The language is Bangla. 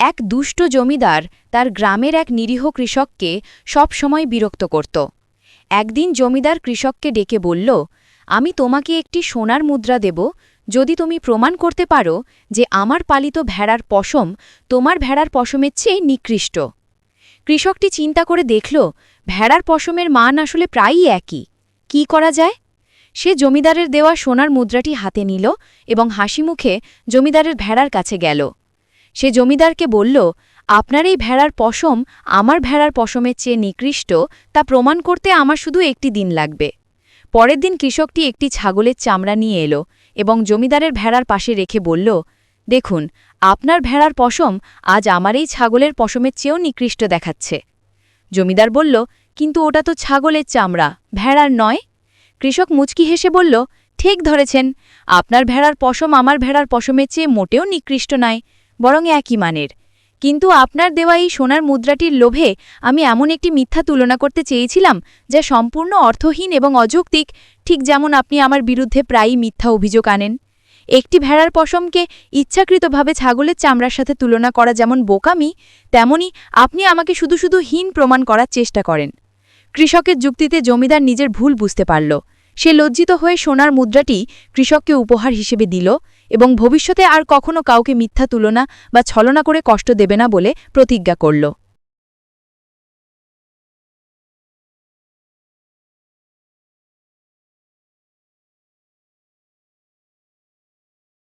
এক দুষ্ট জমিদার তার গ্রামের এক নিরীহ কৃষককে সব সময় বিরক্ত করত। একদিন জমিদার কৃষককে ডেকে বলল, আমি তোমাকে একটি সোনার মুদ্রা দেব, যদি তুমি প্রমাণ করতে পারো যে আমার পালিত ভেড়ার পশম তোমার ভেড়ার পশমের চেয়ে নিকৃষ্ট। কৃষকটি চিন্তা করে দেখল, ভেড়ার পশমের মান আসলে প্রায়ই একই। কি করা যায়? সে জমিদারের দেওয়া সোনার মুদ্রাটি হাতে নিল এবং হাসি মুখে জমিদারের ভেড়ার কাছে গেল। সে জমিদারকে বলল, আপনার এই ভেড়ার পশম আমার ভেড়ার পশমের চেয়ে নিকৃষ্ট, তা প্রমাণ করতে আমার শুধু একটি দিন লাগবে। পরের দিন কৃষকটি একটি ছাগলের চামড়া নিয়ে এলো এবং জমিদারের ভেড়ার পাশে রেখে বলল, দেখুন, আপনার ভেড়ার পশম আজ আমার এই ছাগলের পশমের চেয়েও নিকৃষ্ট দেখাচ্ছে। জমিদার বলল, কিন্তু ওটা তো ছাগলের চামড়া, ভেড়ার নয়? কৃষক মুচকি হেসে বলল, ঠিক ধরেছেন, আপনার ভেড়ার পশম আমার ভেড়ার পশমের চেয়ে মোটেও নিকৃষ্ট নয় বরং একই মানের। কিন্তু আপনার দেওয়া এই সোনার মুদ্রাটির লোভে আমি এমন একটি মিথ্যা তুলনা করতে চেয়েছিলাম, যা সম্পূর্ণ অর্থহীন এবং অযৌক্তিক, ঠিক যেমন আপনি আমার বিরুদ্ধে প্রায়ই মিথ্যা অভিযোগ আনেন। একটি ভেড়ার পশমকে ইচ্ছাকৃতভাবে ছাগলের চামড়ার সাথে তুলনা করা যেমন বোকামি, তেমনি আপনি আমাকে শুধু শুধু হীন প্রমাণ করার চেষ্টা করেন। কৃষকের যুক্তিতে জমিদার নিজের ভুল বুঝতে পারল। সে লজ্জিত হয়ে সোনার মুদ্রাটি কৃষককে উপহার হিসেবে দিল এবং ভবিষ্যতে আর কখনো কাউকে মিথ্যা তুলনা বা ছলনা করে কষ্ট দেবে না বলে প্রতিজ্ঞা করল।